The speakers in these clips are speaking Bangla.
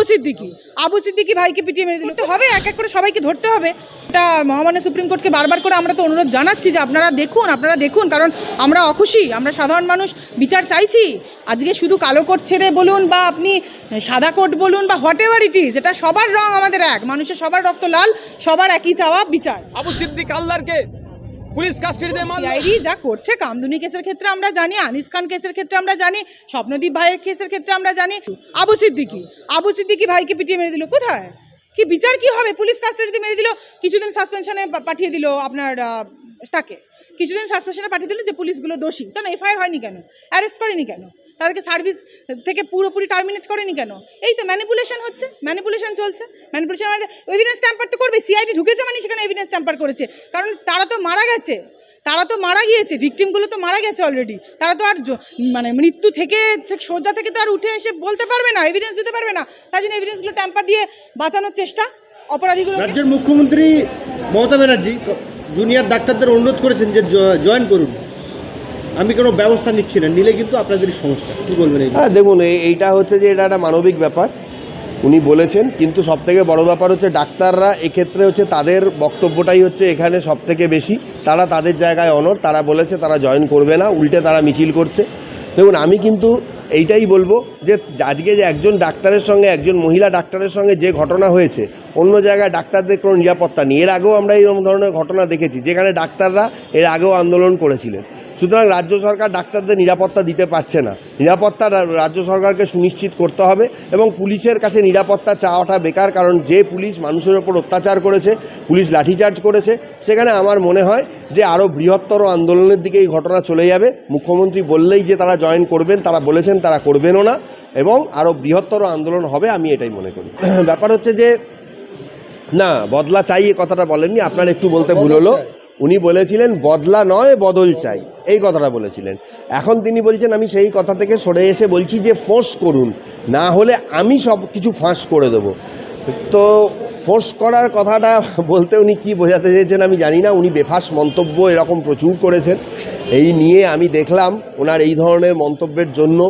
আবু সিদ্দিকি। আবু সিদ্দিকি ভাইকে পিটিয়ে মেরে দিল। তো হবে, এক এক করে সবাইকে ধরতে হবে। এটা মহামান্য সুপ্রিম কোর্টকে বারবার করে আমরা তো অনুরোধ জানাচ্ছি যে আপনারা দেখুন আপনারা দেখুন, কারণ আমরা অখুশি, আমরা সাধারণ মানুষ, বিচার চাইছি। আজকে শুধু কালো কোট ছেড়ে বলুন বা আপনি সাদা কোট বলুন বা হোয়াট এভার ইট ইজ, এটা সবার রং আমাদের এক। মানুষের সবার রক্ত লাল, সবার একই চাওয়া বিচার। আবু সিদ্দিক আল্লাহরকে পুলিশ কাস্টডিতে সিআইডি যা করছে কামদুনি কেসের ক্ষেত্রে আমরা জানি, আনিস খান কেসের ক্ষেত্রে আমরা জানি, স্বপ্নদীপ ভাইয়ের কেসের ক্ষেত্রে আমরা জানি। আবু সিদ্দিকি আবু সিদ্দিকি ভাইকে পিটিয়ে মেরে দিল কোথায়? কি বিচার কি হবে? পুলিশ কাস্টডিতে মেরে দিল, কিছুদিন সাসপেনশনে পাঠিয়ে দিল আপনার তাকে। কিছুদিন সাসপেনশনে পাঠিয়ে দিল যে পুলিশগুলো দোষী। কেন? এফআইআর হয়নি কেন? অ্যারেস্ট করেনি কেন? তাদেরকে সার্ভিস থেকে পুরোপুরি টার্মিনেট করেনি কেন? এই তো ম্যানিপুলেশন হচ্ছে, ম্যানিপুলেশন চলছে। ম্যানিপুলেশন মানে এভিডেন্স ট্যাম্পার তো করবে সিআইডি ঢুকেছে মানে সেখানে এভিডেন্স ট্যাম্পার করেছে। কারণ তারা তো মারা গেছে। তারা তো মারা গিয়েছে। ভিকটিমগুলো তো মারা গেছে অলরেডি তারা তো আর মানে মৃত্যু থেকে থেকে- শয্যা থেকে তো আর উঠে এসে বলতে পারবে না এভিডেন্স দিতে পারবে না। তাই জন্য এভিডেন্সগুলো ট্যাম্পার দিয়ে বাঁচানোর চেষ্টা। অপরাধীগুলো রাজ্যের মুখ্যমন্ত্রী মমতা ব্যানার্জি জুনিয়র ডাক্তারদের অনুরোধ করেছেন যে জয়েন করুন। আমি কোনো ব্যবস্থা নিচ্ছি না, নিলে কিন্তু আপনাদের সমস্যা। কী বলবেন হ্যাঁ দেখুন, এই- এইটা হচ্ছে যে এটা একটা মানবিক ব্যাপার। উনি বলেছেন, কিন্তু সবথেকে বড় ব্যাপার হচ্ছে ডাক্তাররা এক্ষেত্রে হচ্ছে তাদের বক্তব্যটাই হচ্ছে এখানে সবথেকে বেশি। তারা তাদের জায়গায় অনর তারা বলেছে তারা জয়েন করবে না, উল্টে তারা মিছিল করছে। দেখুন, আমি কিন্তু এইটাই বলব যে আজকে যে একজন ডাক্তারের সঙ্গে, একজন মহিলা ডাক্তারের সঙ্গে যে ঘটনা হয়েছে, অন্য জায়গায় ডাক্তারদের কোনো নিরাপত্তা নেই। এর আগেও আমরা এরকম ধরনের ঘটনা দেখেছি, যেখানে ডাক্তাররা এর আগেও আন্দোলন করেছিলেন। সুতরাং রাজ্য সরকার ডাক্তারদের নিরাপত্তা দিতে পারছে না। নিরাপত্তা রাজ্য সরকারকে সুনিশ্চিত করতে হবে এবং পুলিশের কাছে নিরাপত্তা চাওয়াটা বেকার কারণ যে পুলিশ মানুষের ওপর অত্যাচার করেছে পুলিশ লাঠিচার্জ করেছে সেখানে আমার মনে হয় যে আরও বৃহত্তর আন্দোলনের দিকে এই ঘটনা চলে যাবে। মুখ্যমন্ত্রী বললেই যে তারা জয়েন করবেন তারা বলেছেন তারা করবেনও না এবং আরও বৃহত্তর আন্দোলন হবে আমি এটাই মনে করি। ব্যাপার হচ্ছে যে না বদলা চাই এ কথাটা বলেননি আপনার একটু বলতে ভুল হলো। উনি বলেছিলেন, বদলা নয়, বদল চাই। এই কথাটা বলেছিলেন। এখন তিনি বলছেন, আমি সেই কথা থেকে সরে এসে বলছি যে ফোর্স করুন। না হলে আমি সব কিছু ফাঁস করে দেবো। তো ফোর্স করার কথাটা বলতে উনি কী বোঝাতে চেয়েছেন আমি জানি না। উনি বেফাস মন্তব্য এরকম প্রচুর করেছেন। এই নিয়ে আমি দেখলাম ওনার এই ধরনের মন্তব্যের জন্য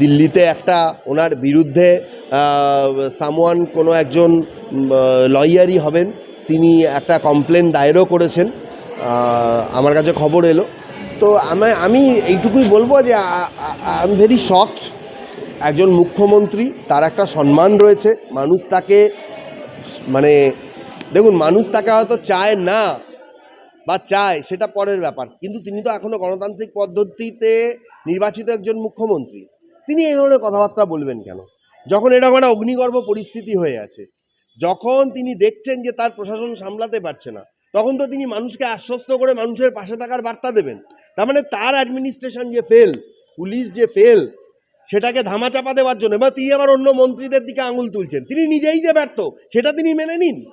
দিল্লিতে একটা ওনার বিরুদ্ধে সামওয়ান কোনো একজন লয়ারই হবেন। তিনি একটা কমপ্লেন দায়েরও করেছেন। আমার কাছে খবর এলো। তো আমি আমি এইটুকুই বলব যে আই এম ভেরি শকড একজন মুখ্যমন্ত্রী, তার একটা সম্মান রয়েছে। মানুষ তাকে মানে দেখুন, মানুষ তাকে হয়তো চায় না বা চায়, সেটা পরের ব্যাপার। কিন্তু তিনি তো এখনও গণতান্ত্রিক পদ্ধতিতে নির্বাচিত একজন মুখ্যমন্ত্রী। তিনি এই ধরনের কথাবার্তা বলবেন কেন? যখন এরকম একটা অগ্নিগর্ভ পরিস্থিতি হয়ে আছে, যখন তিনি দেখছেন যে তার প্রশাসন সামলাতে পারছে না তখন তো তিনি মানুষকে আশ্বস্ত করে মানুষের পাশে থাকার বার্তা দেবেন। তার মানে তার অ্যাডমিনিস্ট্রেশন যে ফেল পুলিশ যে ফেল সেটাকে ধামাচাপা দেওয়ার জন্য, বা তিনি আবার অন্য মন্ত্রীদের দিকে আঙুল তুলছেন। তিনি নিজেই যে ব্যর্থ, সেটা তিনি মেনে নিন।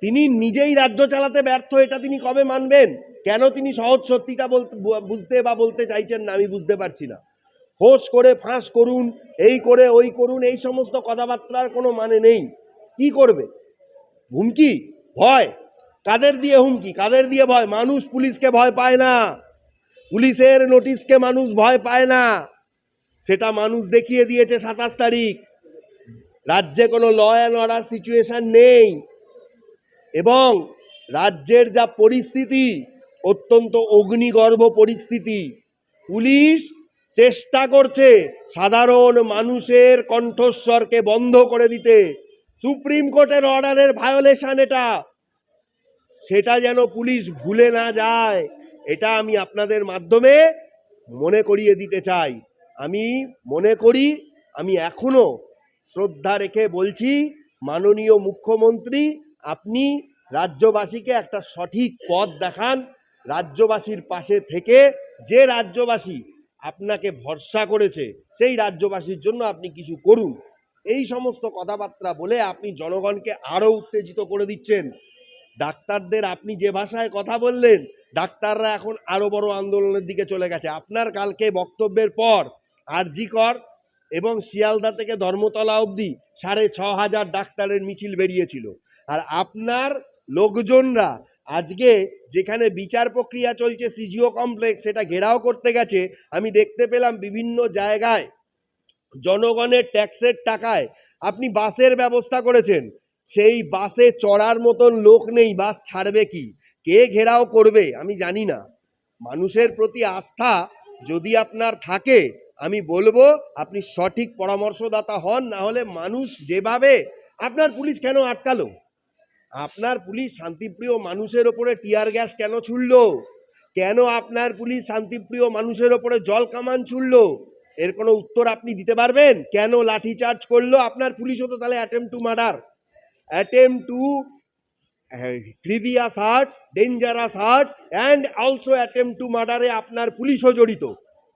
তিনি নিজেই রাজ্য চালাতে ব্যর্থ, এটা তিনি কবে মানবেন? কেন তিনি সহজ সত্যিটা বলতে, বুঝতে বা বলতে চাইছেন না, আমি বুঝতে পারছি না। হোস করে ফাঁস করুন, এই করে ওই করুন, এই সমস্ত কথাবার্তার কোনো মানে নেই। কি করবে? হুমকি? ভয়? কাদের দিয়ে হুমকি? কাদের দিয়ে ভয়? মানুষ পুলিশকে ভয় পায় না। পুলিশের নোটিশকে মানুষ ভয় পায় না। সেটা মানুষ দেখিয়ে দিয়েছে সাতাশ তারিখ। রাজ্যে কোনো ল অ্যান্ড অর্ডার সিচুয়েশান নেই। এবং রাজ্যের যা পরিস্থিতি, অত্যন্ত অগ্নিগর্ভ পরিস্থিতি। পুলিশ চেষ্টা করছে সাধারণ মানুষের কণ্ঠস্বরকে বন্ধ করে দিতে। সুপ্রিম কোর্টের অর্ডারের ভায়োলেশন এটা। সেটা যেন পুলিশ ভুলে না যায়, এটা আমি আপনাদের মাধ্যমে মনে করিয়ে দিতে চাই। আমি মনে করি, আমি এখনও শ্রদ্ধা রেখে বলছি, মাননীয় মুখ্যমন্ত্রী, আপনি রাজ্যবাসীকে একটা সঠিক পথ দেখান, রাজ্যবাসীর পাশে থেকে যে রাজ্যবাসী আপনাকে ভরসা করেছে, সেই রাজ্যবাসীর জন্য আপনি কিছু করুন। এই সমস্ত কথাবার্তা বলে আপনি জনগণকে আরও উত্তেজিত করে দিচ্ছেন। ডাক্তারদের আপনি যে ভাষায় কথা বললেন, ডাক্তাররা এখন আরও বড় আন্দোলনের দিকে চলে গেছে। আপনার কালকে বক্তব্যের পর আরজি কর এবং শিয়ালদা থেকে ধর্মতলা অবধি সাড়ে ছ হাজার ডাক্তারের মিছিল বেরিয়েছিল। আর আপনার লোকজনরা আজকে যেখানে বিচার প্রক্রিয়া চলছে, সিজিও কমপ্লেক্স, সেটা ঘেরাও করতে গেছে। আমি দেখতে পেলাম বিভিন্ন জায়গায় জনগণের ট্যাক্সের টাকায় আপনি বাসের ব্যবস্থা করেছেন। সেই বাসে চড়ার মতন লোক নেই, বাস ছাড়বে কি? কে ঘেরাও করবে? আমি জানি না। মানুষের প্রতি আস্থা যদি আপনার থাকে, আমি বলব আপনি সঠিক পরামর্শদাতা হন না হলে মানুষ যেভাবে, আপনার পুলিশ কেন আটকালো? আপনার পুলিশ শান্তিপ্রিয় মানুষের ওপরে টিয়ার গ্যাস কেন ছুড়লো? কেন আপনার পুলিশ শান্তিপ্রিয় মানুষের ওপরে জল কামান ছুড়লো? এর কোনো উত্তর আপনি দিতে পারবেন? কেন লাঠিচার্জ করল? আপনার পুলিশও তো তাহলে attempt to murder attempt to grievous hurt dangerous hurt and also attempt to মার্ডারে আপনার পুলিশও জড়িত।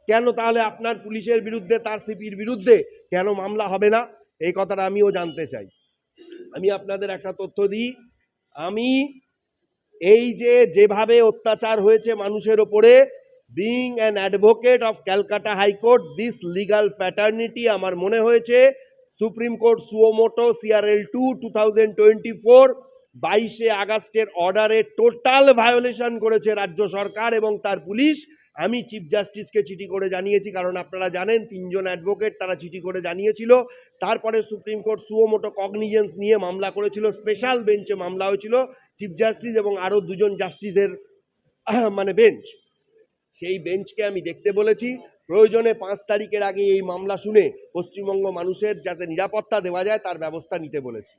কেন তাহলে আপনার পুলিশের বিরুদ্ধে, তার সিপির বিরুদ্ধে কেন মামলা হবে না? এই কথাটা আমিও জানতে চাই। আমি আপনাদের একটা তথ্য দিই। আমি এই যে, যেভাবে অত্যাচার হয়েছে মানুষের ওপরে being an advocate of Calcutta high court this legal fraternity আমার মনে হয়েছে supreme court suo motu CRL two two thousand twenty four বাইশে আগস্টের অর্ডারে টোটাল ভায়োলেশন করেছে রাজ্য সরকার এবং তার পুলিশ। আমি চিফ জাস্টিসকে চিঠি করে জানিয়েছি, কারণ আপনারা জানেন তিনজন অ্যাডভোকেট তারা চিঠি করে জানিয়েছিল। তারপরে সুপ্রিম কোর্ট সুওমোটো কগনিজেন্স নিয়ে মামলা করেছিল, স্পেশাল বেঞ্চে মামলা হয়েছিল, চিফ জাস্টিস এবং আরও দুজন জাস্টিসের মানে বেঞ্চ। সেই বেঞ্চকে আমি দেখতে বলেছি। প্রয়োজনে পাঁচ তারিখের আগে এই মামলা শুনে পশ্চিমবঙ্গ মানুষের যাতে নিরাপত্তা দেওয়া যায়, তার ব্যবস্থা নিতে বলেছি।